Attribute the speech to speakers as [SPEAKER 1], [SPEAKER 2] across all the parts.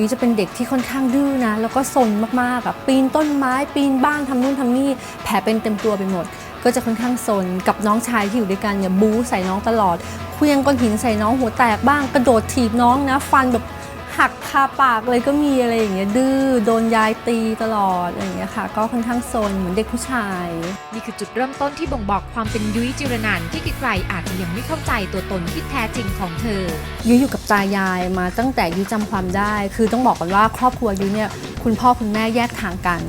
[SPEAKER 1] ยุ้ยจะเป็นเด็กที่ค่อนข้างดื้อนะ แล้วก็สนมากๆอะปีนต้นไม้ปีนบ้านทำนู่นทำนี่ แผลเป็นเต็มตัวไปหมด ก็จะค่อนข้างสนกับน้องชายที่อยู่ด้วยกันเนี่ยบู๊ใส่น้องตลอดเคลียงก้อนหินใส่น้องหัวแตกบ้างกระโดดถีบน้องนะ ฟันแบบ หักคาปากเลยก็มีอะไรอย่างเงี้ยดื้อโดนยายตีตลอดอะไรอย่างเงี้ยค่ะ ก็ค่อนข้างซนเหมือนเด็กผู้ชาย
[SPEAKER 2] นี่คือจุดเริ่มต้นที่บ่งบอกความเป็นยุ้ยจิรนันท์ที่ใครๆอาจจะยังไม่เข้าใจตัวตนที่แท้จริงของเธอ
[SPEAKER 1] ยุ้ยอยู่กับตายายมาตั้งแต่ยุ้ยจำความได้ คือต้องบอกก่อนว่าครอบครัวยุ้ยเนี่ยคุณพ่อคุณแม่แยกทางกัน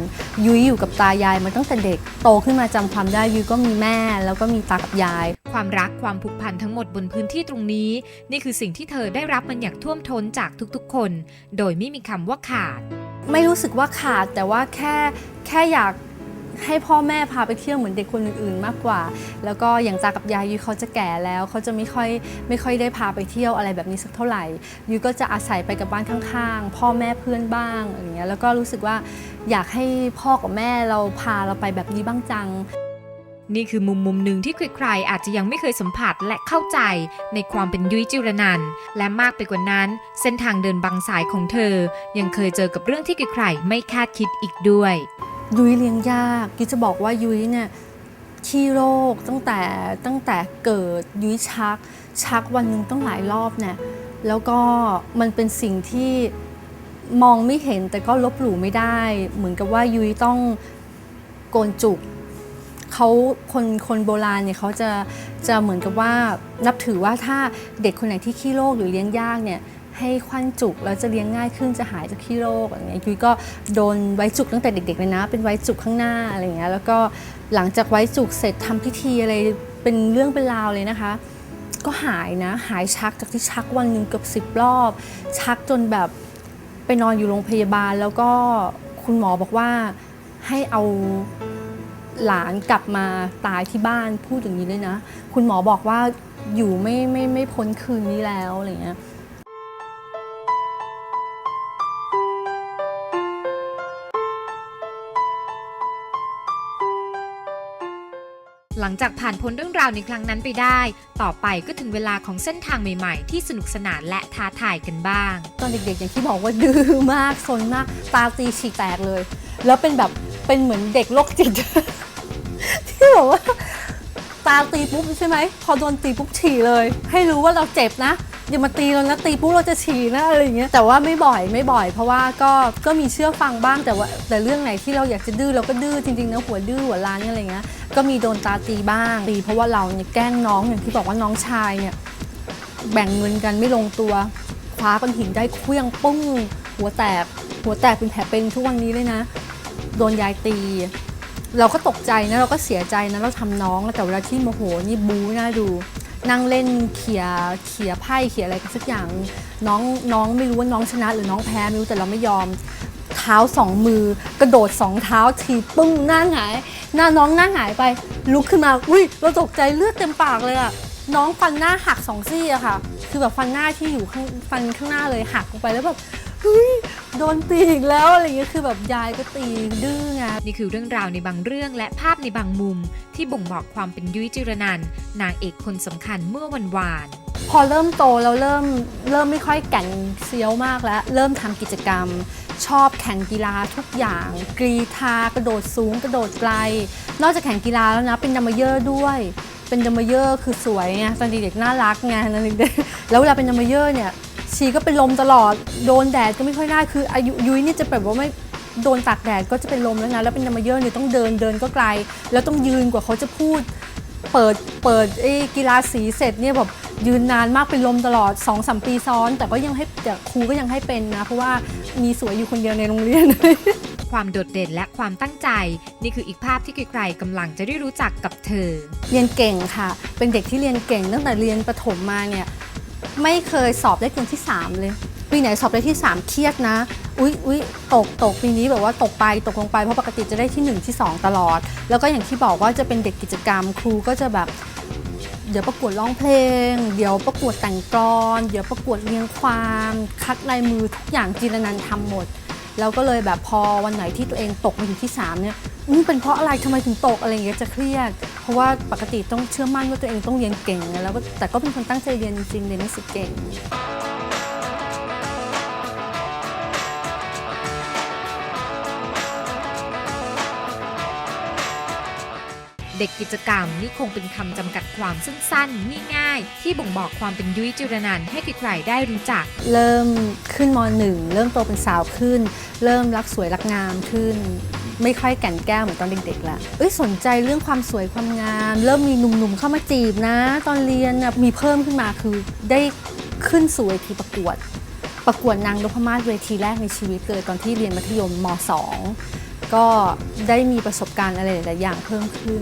[SPEAKER 1] ยุ้ยอยู่กับตายายมาตั้งแต่เด็กโตขึ้นมาจำความได้ยุ้ยก็มีแม่ แล้วก็มีตากับยาย
[SPEAKER 2] ความรักความผูกพันทั้งหมดบนพื้นที่ตรงนี้ นี่คือสิ่งที่เธอได้รับมันอย่างท่วมท้นจากทุกๆคน โดยไม่มีคำว่าขาด
[SPEAKER 1] ไม่รู้สึกว่าขาดแต่ว่าแค่แค่อยากให้พ่อแม่พาไปเที่ยวเหมือนเด็กคนอื่นๆ มากกว่า แล้วก็อย่างตากับยายยุ้ยเขาจะแก่แล้วเขาจะไม่ค่อยไม่ค่อยได้พาไปเที่ยวอะไรแบบนี้สักเท่าไหร่ยุ้ยก็จะอาศัยไปกับบ้านข้างๆ พ่อแม่เพื่อนบ้างอะไรอย่างเงี้ยแล้วก็รู้สึกว่าอยากให้พ่อกับแม่เราพาเราไปแบบนี้บ้างจัง
[SPEAKER 2] นี่คือมุมมุมหนึ่งที่ใครๆอาจจะยังไม่เคยสัมผัสและเข้าใจในความเป็นยุ้ยจิรนัน และมากไปกว่านั้น เส้นทางเดินบางสายของเธอ ยังเคยเจอกับเรื่องที่ใครๆไม่คาดคิดอีกด้วย
[SPEAKER 1] ยุ้ยเลี้ยงยากยุ้ยจะบอกว่ายุ้ยเนี่ยขี้โรคตั้งแต่ตั้งแต่เกิดยุ้ยชัก ชักวันหนึ่งต้องหลายรอบเนี่ยแล้วก็มันเป็นสิ่งที่มองไม่เห็นแต่ก็ลบหลู่ไม่ได้ เหมือนกับว่ายุ้ยต้องโกนจุก เขาคนคนโบราณเนี่ยเขาจะจะเหมือนกับว่านับถือว่าถ้าเด็กคนไหนที่ขี้โรคหรือเลี้ยงยากเนี่ยให้ควันจุกแล้วจะเลี้ยงง่ายขึ้นจะหายจากขี้โรคอะไรเงี้ยยุ้ยก็โดนไว้จุกตั้งแต่เด็กๆเลยนะ เป็นไว้จุกข้างหน้าอะไรเงี้ยแล้วก็หลังจากไว้จุกเสร็จทำพิธีอะไรเป็นเรื่องเป็นราวเลยนะคะ ก็หายนะหายชักจากที่ชักวันหนึ่งเกือบสิบรอบ ชักจนแบบไปนอนอยู่โรงพยาบาลแล้วก็คุณหมอบอกว่าให้เอา หลานกลับมาตายที่บ้านพูดอย่างนี้เลยนะ คุณหมอบอกว่าอยู่ไม่ไม่ไม่พ้นคืนนี้แล้วอะไรเงี้ย
[SPEAKER 2] หลังจากผ่านพ้นเรื่องราวในครั้งนั้นไปได้ ต่อไปก็ถึงเวลาของเส้นทางใหม่ๆ ที่สนุกสนานและท้าทายกันบ้าง
[SPEAKER 1] ตอนเด็กๆ อย่างที่บอกว่าดื้อมากซนมาก ตาตีฉีกแตกเลย แล้วเป็นแบบเป็นเหมือนเด็กโรคจิต ที่แบบว่าตาตีปุ๊บใช่ไหมพอโดนตีปุ๊บฉี่เลย ให้รู้ว่าเราเจ็บนะอย่ามาตีเรานะตีปุ๊บเราจะฉี่นะอะไรอย่างเงี้ยแต่ว่าไม่บ่อยไม่บ่อย เพราะว่าก็ก็มีเชื่อฟังบ้างแต่ว่า แต่เรื่องไหนที่เราอยากจะดื้อเราก็ดื้อจริงๆนะหัวดื้อหัวล้านอะไรเงี้ยก็มีโดนตาตีบ้างตีเพราะว่าเราเนี่ยแกล้งน้องอย่างที่บอกว่าน้องชายเนี่ยแบ่งเงินกันไม่ลงตัวคว้าก้อนหินได้เคลี้ยงปุ้ง หัวแตกหัวแตกเป็นแผลเป็นทุกวันนี้เลยนะ โดนยายตี เราก็ตกใจนะเราก็เสียใจนะเราทำน้องแต่เวลาที่โมโหนี่บู๊น่าดูนั่งเล่นเขี่ยเขี่ยไพ่เขี่ยอะไรกันสักอย่างน้องน้องไม่รู้ว่าน้องชนะหรือน้องแพ้ไม่รู้แต่เราไม่ยอมเท้าสองมือกระโดดสองเท้าทีปึ้งหน้าหงาย หน้าน้องหน้าหงายไป ลุกขึ้นมาอุ้ยเราตกใจเลือดเต็มปากเลยอะน้องฟันหน้าหักสองซี่อะค่ะ คือแบบฟันหน้าที่อยู่ข้างฟันข้างหน้าเลยหักลงไปแล้วแบบเฮ้ย โดนตีอีกแล้วอะไรเงี้ยคือแบบยายก็ตีดื้อไง
[SPEAKER 2] นี่คือเรื่องราวในบางเรื่องและภาพในบางมุม ที่บ่งบอกความเป็นยุ้ยจิรนันนางเอกคนสำคัญเมื่อวันวาน
[SPEAKER 1] พอเริ่มโตเราเริ่มเริ่มไม่ค่อยแก่งเซียวมากแล้ว เริ่มทำกิจกรรม ชอบแข่งกีฬาทุกอย่าง กรีธากระโดดสูงกระโดดไกล นอกจากแข่งกีฬาแล้วนะเป็นดัมเบลเยอร์ด้วยเป็นดัมเบลเยอร์คือสวยไงตอนเด็กๆน่ารักไงตอนเด็กๆแล้วเวลาเป็นดัมเบลเยอร์เนี่ย ชีก็เป็นลมตลอด โดนแดดก็ไม่ค่อยได้ คืออายุยุ้ยนี่จะแบบว่าไม่โดนตากแดดก็จะเป็นลมแล้วนะ แล้วเป็นดัมเบลเยอร์เนี่ยต้องเดินเดินก็ไกล แล้วต้องยืนกว่าเขาจะพูด เปิดเปิดไอ้กีฬาสีเสร็จเนี่ยแบบยืนนานมากเป็นลมตลอด2อสปีซ้อน แต่ก็ยังให้แต่ครูก็ยังให้เป็นนะ เพราะว่ามีสวยอยู่คนเดียวในโรงเรียน
[SPEAKER 2] ความโดดเด่นและความตั้งใจ นี่คืออีกภาพที่ใครๆกำลังจะได้รู้จักกับเธอ
[SPEAKER 1] เรียนเก่งค่ะ เป็นเด็กที่เรียนเก่งตั้งแต่เรียนประถมมาเนี่ย ไม่เคยสอบได้เกินที่ 3 เลยปีไหนสอบได้ที่ 3 เครียดนะ อุ๊ยอุ๊ยตกตกปีนี้แบบว่าตกไปตกลงไปเพราะปกติจะได้ที่ 1 ที่ 2 ตลอด แล้วก็อย่างที่บอกว่าจะเป็นเด็กกิจกรรม ครูก็จะแบบเดี๋ยวประกวดร้องเพลง เดี๋ยวประกวดแต่งกลอนเดี๋ยวประกวดเรียงความ คัดลายมือทุกอย่างจีรนันทำหมด แล้วก็เลยแบบพอวันไหนที่ตัวเองตกมาอยู่ที่ 3 เนี่ย เป็นเพราะอะไรทำไมถึงตกอะไรอย่างเงี้ยจะเครียด เพราะว่าปกติต้องเชื่อมั่นว่าตัวเองต้องเรียนเก่งแล้วแต่ก็เป็นคนตั้งใจเรียนจริงเรียนหนังสือเก่ง
[SPEAKER 2] เด็กกิจกรรมนี่คงเป็นคำจำกัดความสั้นๆ ง่ายๆ ที่บ่งบอกความเป็นยุ้ยจุรนันให้ใครๆได้รู้จัก
[SPEAKER 1] เริ่มขึ้นมหนึ่งเริ่มโตเป็นสาวขึ้น เริ่มรักสวยรักงามขึ้น ไม่ค่อยแก่นแก้วเหมือนตอนเด็กๆละเอ้ยสนใจเรื่องความสวยความงาม เริ่มมีหนุ่มๆเข้ามาจีบนะ ตอนเรียนนะมีเพิ่มขึ้นมาคือได้ขึ้นสู่เวทีประกวด ประกวดนางนพมาศเวทีแรกในชีวิตเลยตอนที่เรียนมัธยมม .2 ก็ได้มีประสบการณ์อะไรหลายอย่างเพิ่มขึ้น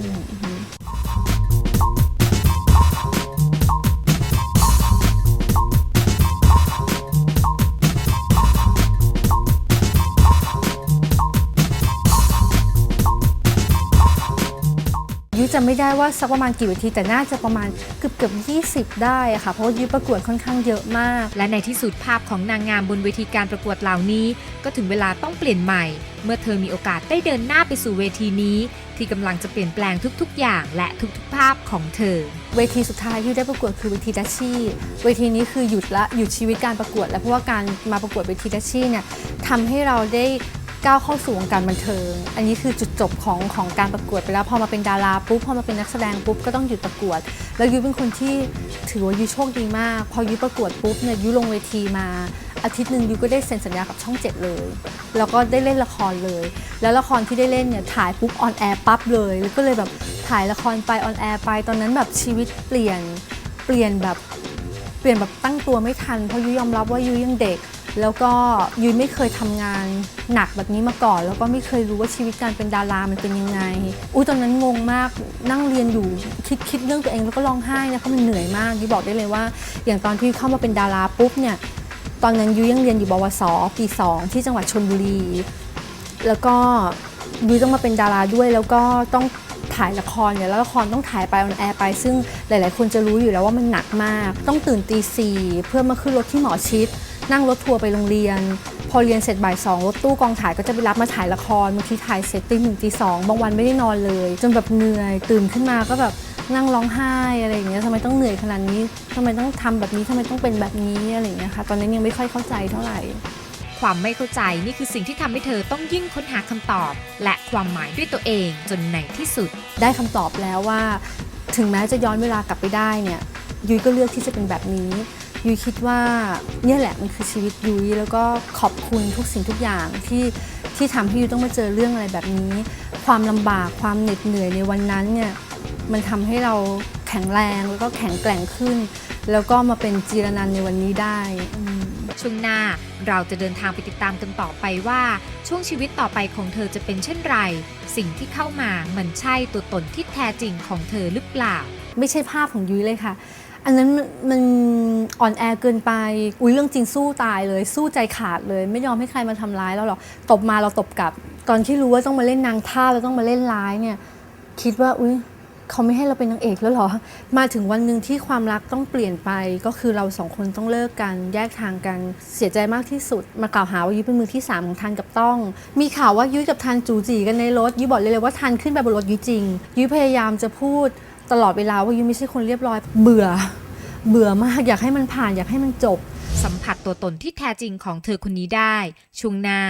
[SPEAKER 1] จำไม่ได้ว่าสักประมาณกี่เวที แต่น่าจะประมาณเกือบเกือบยีได้ค่ะ เพราะว่ายุ้ยประกวดค่อนข้างเยอะมาก
[SPEAKER 2] และในที่สุดภาพของนางงามบนเวทีการประกวดเหล่านี้ ก็ถึงเวลาต้องเปลี่ยนใหม่ เมื่อเธอมีโอกาสได้เดินหน้าไปสู่เวทีนี้ ที่กำลังจะเปลี่ยนแปลงทุกๆ อย่าง และทุกๆ ภาพของเธอ
[SPEAKER 1] เวทีสุดท้ายที่ได้ประกวดคือเวทีดัชชี่ เวทีนี้คือหยุดละหยุดชีวิตการประกวด แล้วเพราะว่าการมาประกวดเวทีดัชชี่เนี่ยทำให้เราได้ ก้าวเข้าสู่วงการบันเทิง อันนี้คือจุดจบของของการประกวดไปแล้ว พอมาเป็นดาราปุ๊บ พอมาเป็นนักแสดงปุ๊บ ก็ต้องหยุดประกวด แล้วยุ้ยเป็นคนที่ถือว่ายุ้ยโชคดีมาก พอยุ้ยประกวดปุ๊บเนี่ยยุ้ยลงเวทีมา อาทิตย์หนึ่งยุ้ยก็ได้เซ็นสัญญากับช่องเจ็ดเลย แล้วก็ได้เล่นละครเลย แล้วละครที่ได้เล่นเนี่ยถ่ายปุ๊บออนแอร์ปั๊บเลย แล้วก็เลยแบบถ่ายละครไปออนแอร์ไป ตอนนั้นแบบชีวิตเปลี่ยน เปลี่ยนแบบ เปลี่ยนแบบตั้งตัวไม่ทัน เพราะยุ้ยยอมรับว่ายุ้ยยังเด็ก แล้วก็ยุ้ยไม่เคยทำงานหนักแบบนี้มาก่อน แล้วก็ไม่เคยรู้ว่าชีวิตการเป็นดารามันเป็นยังไงอุ้ยตอนนั้นงงมากนั่งเรียนอยู่คิดคิดเรื่องตัวเองแล้วก็ร้องไห้นะเพราะมันเหนื่อยมากยุ้ยบอกได้เลยว่า อย่างตอนที่เข้ามาเป็นดาราปุ๊บเนี่ยตอนนั้นยุ้ยยังเรียนอยู่บวสปี2ที่จังหวัดชนบุรี แล้วก็ยุ้ยต้องมาเป็นดาราด้วย แล้วก็ต้องถ่ายละครเนี่ยแล้วละครต้องถ่ายไปออนแอร์ไป ซึ่งหลาย ๆ คนจะรู้อยู่แล้วว่ามันหนักมาก ต้องตื่นตีสี่เพื่อมาขึ้นรถที่หมอชิด นั่งรถทัวร์ไปโรงเรียน พอเรียนเสร็จบ่ายสองรถตู้กองถ่ายก็จะไปรับมาถ่ายละครบางทีถ่ายเสร็จตีหนึ่งตีสองบางวันไม่ได้นอนเลย จนแบบเหนื่อยตื่นขึ้นมาก็แบบนั่งร้องไห้อะไรอย่างเงี้ยทำไมต้องเหนื่อยขนาดนี้ทำไมต้องทำแบบนี้ทำไมต้องเป็นแบบนี้อะไรอย่างเงี้ยค่ะตอนนั้นยังไม่ค่อยเข้าใจเท่าไหร่
[SPEAKER 2] ความไม่เข้าใจนี่คือสิ่งที่ทำให้เธอต้องยิ่งค้นหาคำตอบ และความหมายด้วยตัวเองจนในที่สุด
[SPEAKER 1] ได้คำตอบแล้วว่า ถึงแม้จะย้อนเวลากลับไปได้เนี่ยยุ้ยก็เลือกที่จะเป็นแบบนี้ ยุ้ยคิดว่าเนี่ยแหละมันคือชีวิตยุ้ยแล้วก็ขอบคุณทุกสิ่งทุกอย่างที่ที่ทำให้ยุ้ยต้องมาเจอเรื่องอะไรแบบนี้ ความลำบากความเหน็ดเหนื่อยในวันนั้นเนี่ยมันทำให้เราแข็งแรงแล้วก็แข็งแกร่งขึ้น แล้วก็มาเป็นจีรนันท์ในวันนี้ได้อืม
[SPEAKER 2] ช่วงหน้าเราจะเดินทางไปติดตามกันต่อไปว่า ช่วงชีวิตต่อไปของเธอจะเป็นเช่นไร สิ่งที่เข้ามามันใช่ตัวตนที่แท้จริงของเธอหรือเปล่า
[SPEAKER 1] ไม่ใช่ภาพของยุ้ยเลยค่ะ อันนั้นมันอ่อนแอเกินไป อุ้ยเรื่องจริงสู้ตายเลย สู้ใจขาดเลย ไม่ยอมให้ใครมาทำร้ายเราหรอกตบมาเราตบกลับ ตอนที่รู้ว่าต้องมาเล่นนางท่าแล้วต้องมาเล่นร้ายเนี่ย คิดว่าอุ้ยเขาไม่ให้เราเป็นนางเอกแล้วหรอ มาถึงวันหนึ่งที่ความรักต้องเปลี่ยนไป ก็คือเราสองคนต้องเลิกกัน แยกทางกัน เสียใจมากที่สุด มากล่าวหาว่ายุ้ยเป็นมือที่สามของทันกับต้อง มีข่าวว่ายุ้ยกับทันจูจีกันในรถ ยุ้ยบอกเลยเลยว่าทันขึ้นไปบนรถยุ้ยจริง ยุ้ยพยายามจะพูด ตลอดเวลาว่ายูไม่ใช่คนเรียบร้อย เบื่อ เบื่อมากอยากให้มันผ่านอยากให้มันจบ
[SPEAKER 2] สัมผัสตัวตนที่แท้จริงของเธอคนนี้ได้ช่วงหน้า